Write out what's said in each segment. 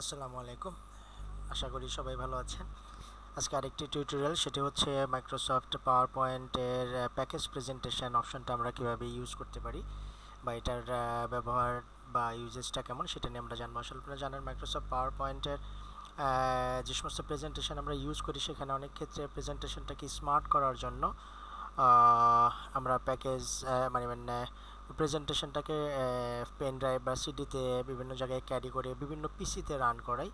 আসসালামু আলাইকুম। আশা করি সবাই ভালো আছেন। আজকে আরেকটি টিউটোরিয়াল সেটি হচ্ছে মাইক্রোসফট পাওয়ার পয়েন্টের প্যাকেজ প্রেজেন্টেশন অপশনটা আমরা কীভাবে ইউজ করতে পারি বা এটার ব্যবহার বা ইউজেসটা কেমন সেটা নিয়ে আমরা জানব। আসলে আপনারা জানেন মাইক্রোসফট পাওয়ার পয়েন্টের যে সমস্ত প্রেজেন্টেশন আমরা ইউজ করি সেখানে অনেক ক্ষেত্রে প্রেজেন্টেশনটাকে স্মার্ট করার জন্য আমরা প্যাকেজ মানে মানে প্রেজেন্টেশনটাকে পেন ড্রাইভ বা সিডিতে বিভিন্ন জায়গায় ক্যারি করে বিভিন্ন পিসিতে রান করাই।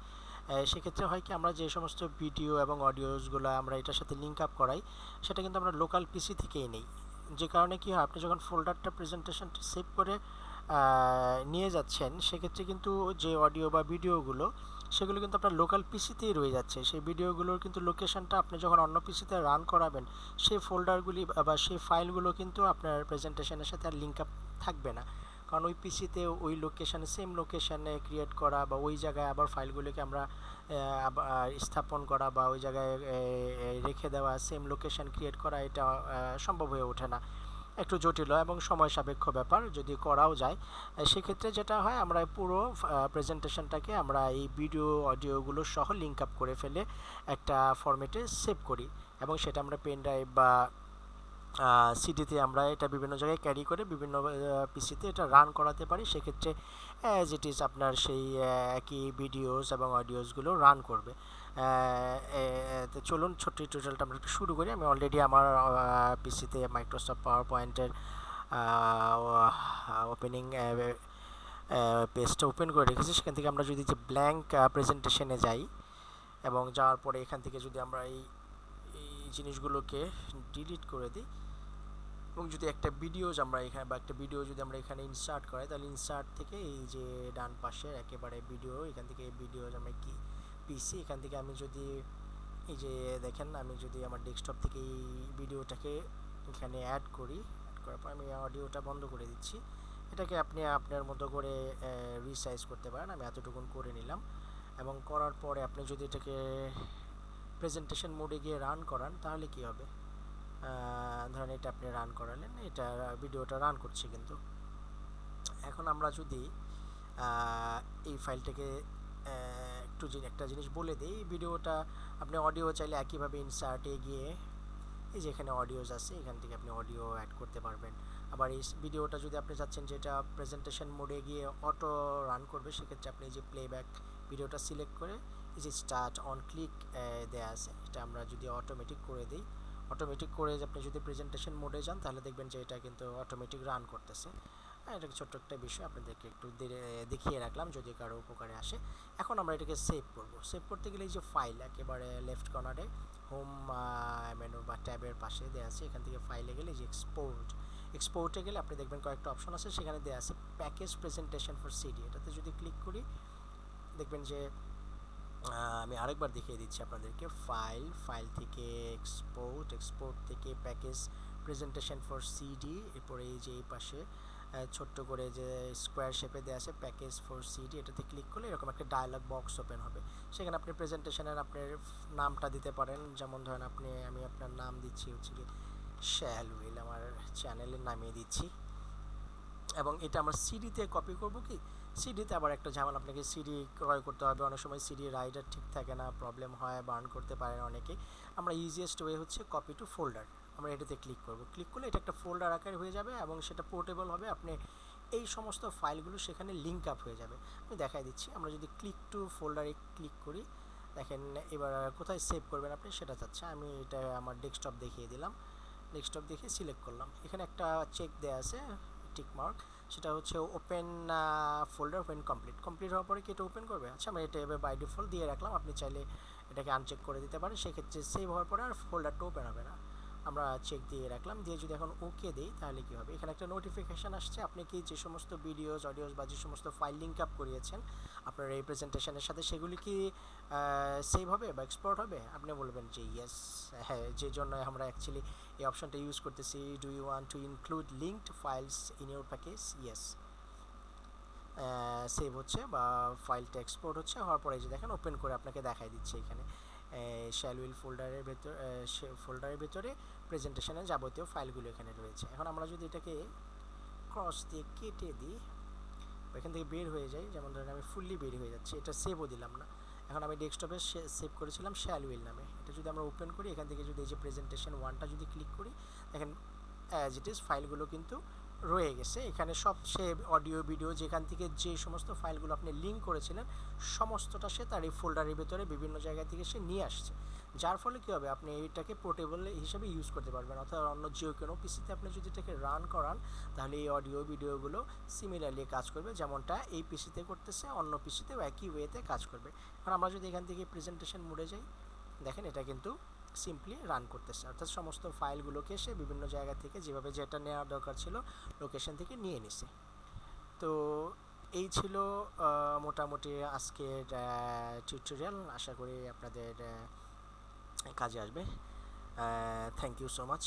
সেক্ষেত্রে হয় কি আমরা যে সমস্ত ভিডিও এবং অডিওসগুলো আমরা এটার সাথে লিঙ্ক আপ করাই, সেটা কিন্তু আমরা লোকাল পিসি থেকেই নেই। যে কারণে কি হয়, আপনি যখন ফোল্ডারটা প্রেজেন্টেশনটা সেভ করে নিয়ে যাচ্ছেন, সেক্ষেত্রে কিন্তু যে অডিও বা ভিডিওগুলো সেগুলো কিন্তু আপনার লোকাল পিসিতেই রয়ে যাচ্ছে। সেই ভিডিওগুলোর কিন্তু লোকেশনটা আপনি যখন অন্য পিসিতে রান করাবেন, সেই ফোল্ডারগুলি বা সেই ফাইলগুলো কিন্তু আপনার প্রেজেন্টেশনের সাথে আর লিঙ্ক আপ থাকবে না। কারণ ওই পিসিতে ওই লোকেশানে সেম লোকেশানে ক্রিয়েট করা বা ওই জায়গায় আবার ফাইলগুলোকে আমরা স্থাপন করা বা ওই জায়গায় রেখে দেওয়া সেম লোকেশন ক্রিয়েট করা, এটা সম্ভব হয়ে ওঠে না। একটু জটিল এবং সময় সাপেক্ষ ব্যাপার যদি করাও যায় সেক্ষেত্রে যেটা হয়, আমরা পুরো প্রেজেন্টেশনটাকে আমরা এই ভিডিও অডিওগুলো সহ লিঙ্ক আপ করে ফেলে একটা ফরম্যাটে সেভ করি এবং সেটা আমরা পেন ড্রাইভ বা সিডিতে আমরা এটা বিভিন্ন জায়গায় ক্যারি করে বিভিন্ন পিসিতে এটা রান করাতে পারি। সেক্ষেত্রে অ্যাজ ইট ইজ আপনার সেই একই ভিডিওস এবং অডিওসগুলো রান করবে। তো চলুন ছোট্ট টিউটোরিয়ালটা আমরা শুরু করি। আমি অলরেডি আমার পিসিতে মাইক্রোসফট পাওয়ার পয়েন্টের ওপেনিং পেজটা ওপেন করে রেখেছি। সেখান থেকে আমরা যদি যে ব্ল্যাঙ্ক প্রেজেন্টেশনে যাই এবং যাওয়ার পরে এখান থেকে যদি আমরা এই এই জিনিসগুলোকে ডিলিট করে দিই এবং যদি একটা ভিডিওজ আমরা এখানে বা একটা ভিডিও যদি আমরা এখানে ইনসার্ট করাই, তাহলে ইনসার্ট থেকে এই যে ডান পাশে একেবারে ভিডিও এখান থেকে ভিডিওজ আমরা কি পিসি এখান থেকে আমি যদি এই যে দেখেন, আমি যদি আমার ডেস্কটপ থেকে এই ভিডিওটাকে এখানে অ্যাড করি অ্যাড করার পর আমি অডিওটা বন্ধ করে দিচ্ছি। এটাকে আপনি আপনার মতো করে রিসাইজ করতে পারেন, আমি এতটুকুন করে নিলাম। এবং করার পরে আপনি যদি এটাকে প্রেজেন্টেশন মোডে গিয়ে রান করান, তাহলে কি হবে? ধরেন এটা আপনি রান করালেন, এটা ভিডিওটা রান করছে কিন্তু। এখন আমরা যদি এই ফাইলটাকে একটু একটা জিনিস বলে দিই ভিডিওটা আপনি অডিও চাইলে একইভাবে ইনসার্টে গিয়ে, এই যে এখানে অডিওস আছে, এখান থেকে আপনি অডিও অ্যাড করতে পারবেন। আবার এই ভিডিওটা যদি আপনি চাচ্ছেন যে এটা প্রেজেন্টেশন মোডে গিয়ে অটো রান করবে, সেক্ষেত্রে আপনি যে প্লেব্যাক ভিডিওটা সিলেক্ট করে, এই যে স্টার্ট অন ক্লিক দেয়া আছে, এটা আমরা যদি অটোমেটিক করে দিই অটোমেটিক করে আপনি যদি প্রেজেন্টেশন মোডে যান, তাহলে দেখবেন যে এটা কিন্তু অটোমেটিক রান করতেছে। এটা ছোট্ট একটা বিষয়, আপনাদেরকে একটু দেখিয়ে রাখলাম যদি কারও উপকারে আসে। এখন আমরা এটাকে সেভ করব। সেভ করতে গেলে এই যে ফাইল একেবারে লেফট কর্নারে হোম মেনু বা ট্যাবের পাশে দেওয়া আছে। এখান থেকে ফাইলে গেলে যে এক্সপোর্ট এক্সপোর্টে গেলে আপনি দেখবেন কয়েকটা অপশন আছে। সেখানে দেওয়া আছে প্যাকেজ প্রেজেন্টেশন ফর সিডি এটাতে যদি ক্লিক করি, দেখবেন যে আমি আরেকবার দেখিয়ে দিচ্ছি আপনাদেরকে। ফাইল ফাইল থেকে এক্সপোর্ট এক্সপোর্ট থেকে প্যাকেজ প্রেজেন্টেশন ফর সিডি এরপরে এই যে এই পাশে ছোট্ট করে যে স্কোয়ার শেপে দেওয়া আছে প্যাকেজ ফর সিডি এটাতে ক্লিক করলে এরকম একটা ডায়লগ বক্স ওপেন হবে। সেখানে আপনি প্রেজেন্টেশনের আপনার নামটা দিতে পারেন। যেমন ধরেন আপনি, আমি আপনার নাম দিচ্ছি হচ্ছে কি শ্যাল উইল আমার চ্যানেলের নামিয়ে দিচ্ছি। এবং এটা আমরা সিডিতে কপি করব কি? সিডিতে আবার একটা ঝামেলা, আপনাকে সিডি ক্রয় করতে হবে। অনেক সময় সিডি রাইডার ঠিক থাকে না প্রবলেম হয় বার্ন করতে পারেন অনেকে। আমরা ইজিয়েস্ট ওয়ে হচ্ছে কপি টু ফোল্ডার আমরা এটাতে ক্লিক করব। ক্লিক করলে এটা একটা ফোল্ডার আকারে হয়ে যাবে এবং সেটা পোর্টেবল হবে। আপনি এই সমস্ত ফাইলগুলো সেখানে লিঙ্ক আপ হয়ে যাবে। আমি দেখাই দিচ্ছি। আমরা যদি ক্লিক টু ফোল্ডারে ক্লিক করি, দেখেন এবার কোথায় সেভ করবেন আপনি? সেটা চাচ্ছে। আমি এটা আমার ডেস্কটপ দেখিয়ে দিলাম। ডেস্কটপ দেখে সিলেক্ট করলাম। এখানে একটা চেক দেওয়া আছে। টিক মার্ক সেটা হচ্ছে open folder open complete complete হওয়ার পরে কি এটা ওপেন করবে? আচ্ছা আমি এটা এবার বাই ডিফল্ট দিয়ে রাখলাম। আপনি চাইলে এটাকে আনচেক করে দিতে পারেন। সেক্ষেত্রে সেভ হওয়ার পরে আর ফোল্ডারটা ওপেন হবে না। আমরা চেক দিয়ে রাখলাম। দিয়ে যদি এখন ওকে দিই, তাহলে কি হবে? এখানে একটা নোটিফিকেশান আসছে। আপনি কি যে সমস্ত ভিডিওস অডিওস বা যে সমস্ত ফাইল লিঙ্ক আপ করিয়েছেন, আপনার এই প্রেজেন্টেশনের সাথে সেগুলি কি সেভ হবে বা এক্সপোর্ট হবে? আপনি বলবেন যে ইয়েস হ্যাঁ যে জন্য আমরা অ্যাকচুয়ালি এই অপশনটা ইউজ করতেছি। Do you want to include linked files in your package yes save হচ্ছে বা ফাইলটা এক্সপোর্ট হচ্ছে। হওয়ার পরে যে দেখেন ওপেন করে আপনাকে দেখাই দিচ্ছে এখানে। শ্যালউইল ফোল্ডারের ভেতর ফোল্ডারের ভেতরে প্রেজেন্টেশনের যাবতীয় ফাইলগুলো এখানে রয়েছে। এখন আমরা যদি এটাকে ক্রস দিয়ে কেটে দিই, এখান থেকে বের হয়ে যাই, যেমন ধরেন আমি ফুললি বের হয়ে যাচ্ছি, এটা সেভও দিলাম না। এখন আমি ডেস্কটপে সেভ করেছিলাম শ্যাল উইল নামে। এটা যদি আমরা ওপেন করি, এখান থেকে যদি এই যে প্রেজেন্টেশন ওয়ানটা যদি ক্লিক করি, দেখেন অ্যাজ ইট ইজ ফাইলগুলো কিন্তু রয়ে গেছে। এখানে সব সে অডিও ভিডিও যেখান থেকে যে সমস্ত ফাইলগুলো আপনি লিঙ্ক করেছিলেন, সমস্তটা সে তার এই ফোল্ডারের ভেতরে বিভিন্ন জায়গা থেকে সে নিয়ে আসছে। যার ফলে কী হবে? আপনি এইটাকে পোর্টেবল হিসেবে ইউজ করতে পারবেন। অর্থাৎ অন্য যে কোনো পিসিতে আপনি যদি এটাকে রান করান, তাহলে এই অডিও ভিডিওগুলো সিমিলারলি কাজ করবে। যেমনটা এই পিসিতে করতেছে, অন্য পিসিতেও একই ওয়েতে কাজ করবে। এখন আমরা যদি এখান থেকে প্রেজেন্টেশন মোডে যাই, দেখেন এটা কিন্তু সিম্পলি রান করতেছে অর্থাৎ সমস্ত ফাইলগুলোকে সে বিভিন্ন জায়গা থেকে যেভাবে যেটা নেওয়ার দরকার ছিল লোকেশন থেকে নিয়ে নিছে। তো এই ছিল মোটামুটি আজকের টিউটোরিয়াল আশা করি আপনাদের কাজে আসবে। Thank you so much